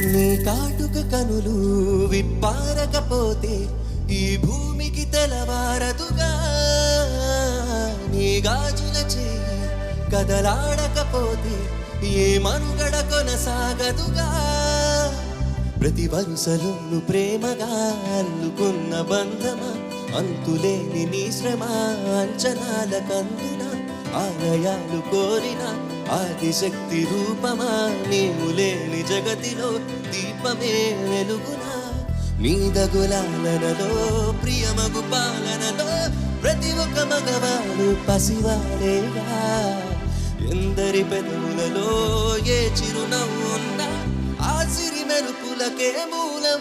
నీ కాటుక కనులు విప్పారకపోతే ఈ భూమికి తెలవారదుగా నీ గాజుల చేయి కదలాడకపోతే ఏ మనుగడ కొనసాగదుగా. ప్రతి వరుసలోను ప్రేమగా అల్లుకున్న బంధమా? అంతులేని నీ శ్రమ అంచనాల కందున? ఆలయాలు కోరిన ఆదిశక్తి రూపమా నీవు లేని జగతిలో దీపమే వెలుగునా. నీ నీదగులాలనలో ప్రియమగు పాలనలో ప్రతి ఒక్క మగవాడు పసివాడేగా. ఎందరి పెదవులలో ఏ చిరునవ్వు ఉన్నా ఆ సిరి మెరుపులకే మూలం